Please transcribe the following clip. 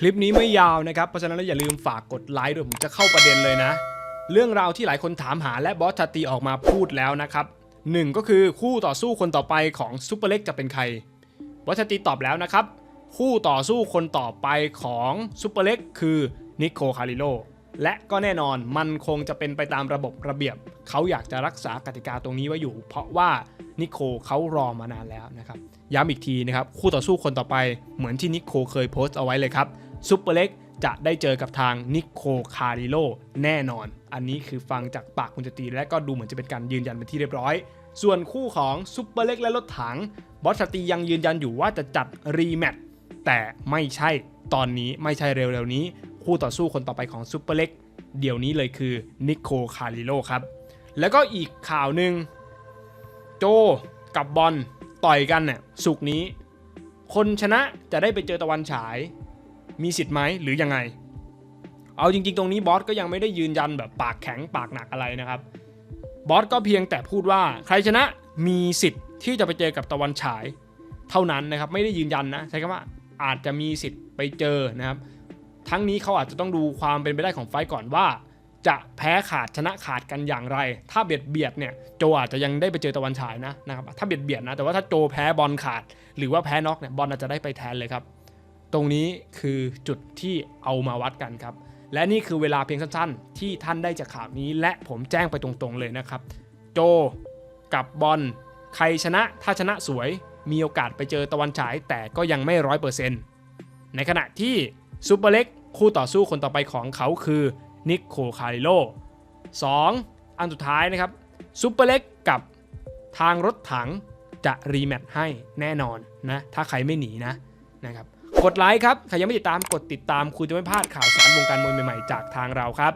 คลิปนี้ไม่ยาวนะครับเพราะฉะนั้นแล้วอย่าลืมฝากกดไลค์ด้วยผมจะเข้าประเด็นเลยนะ เรื่องราวที่หลายคนถามหาและบอสชาตีออกมาพูดแล้วนะครับหนึ่งก็คือคู่ต่อสู้คนต่อไปของซูเปอร์เล็กจะเป็นใครบอสชาตีตอบแล้วนะครับ คู่ต่อสู้คนต่อไปของซูเปอร์เล็กคือนิโคคาริโลและก็แน่นอนมันคงจะเป็นไปตามระบบระเบียบ เขาอยากจะรักษากติกาตรงนี้ไว้อยู่ เพราะว่านิโคเขารอมานานแล้วนะครับ ย้ำอีกทีนะครับ คู่ต่อสู้คนต่อไปเหมือนที่นิโคเคยโพสต์เอาไว้เลยครับ ซุปเปอร์เล็กจะได้เจอกับทางนิโคคาริโลแน่นอน อันนี้คือฟังจากปากคุณจตีและก็ดูเหมือนจะเป็นการยืนยันเป็นที่เรียบร้อย ส่วนคู่ของซุปเปอร์เล็กและรถถัง บอสตียังยืนยันอยู่ว่าจะจัดรีแมตช์แต่ไม่ใช่ตอนนี้ไม่ใช่เร็วๆนี้ คู่ต่อสู้คนต่อไปของซุปเปอร์เล็กเดี๋ยวนี้เลยคือนิโคคาริโลครับ แล้วก็อีกข่าวหนึ่งโจกับบอลต่อยกันเนี่ยสุกนี้ คนชนะจะได้ไปเจอตะวันฉาย มีสิทธิ์ไหมหรือยังไง เอาจริงๆ ตรงนี้บอสก็ยังไม่ได้ยืนยันแบบปากแข็งปากหนักอะไรนะครับ บอสก็เพียงแต่พูดว่าใครชนะมีสิทธิ์ที่จะไปเจอกับตะวันฉายเท่านั้นนะครับ ไม่ได้ยืนยันนะใช้คำว่าอาจจะมีสิทธิ์ไปเจอนะครับ ทั้งนี้เขาอาจจะต้องดูความเป็นไปได้ของไฟก่อนว่า จะแพ้ขาดชนะขาดกันอย่างไร ถ้าเบียดเบียดเนี่ยโจอาจจะยังได้ไปเจอตะวันฉายนะนะครับถ้าเบียดเบียดนะแต่ว่าถ้าโจแพ้บอลขาด หรือว่าแพ้น็อกเนี่ยบอลอาจจะได้ไปแทนเลยครับ ตรงนี้คือจุดที่เอามาวัดกันครับ และนี่คือเวลาเพียงสั้นๆ ที่ท่านได้จากข่าวนี้ และผมแจ้งไปตรงๆเลยนะครับ โจกับบอลใครชนะถ้าชนะสวยมีโอกาสไปเจอตะวันฉาย แต่ก็ยังไม่ร้อยเปอร์เซ็นต์ในขณะที่ซูเปอร์เล็กคู่ต่อสู้คนต่อไปของเขาคือนิโคคาริโล 2 อันสุดท้ายนะครับซูเปอร์เล็กกับทางรถถังจะรีแมตช์ให้แน่นอนนะ ถ้าใครไม่หนีนะนะครับ กดไลค์ครับใครยังไม่ติดตามกดติดตามคุณจะไม่พลาดข่าวสารวงการมวยใหม่ๆ จากทางเราครับ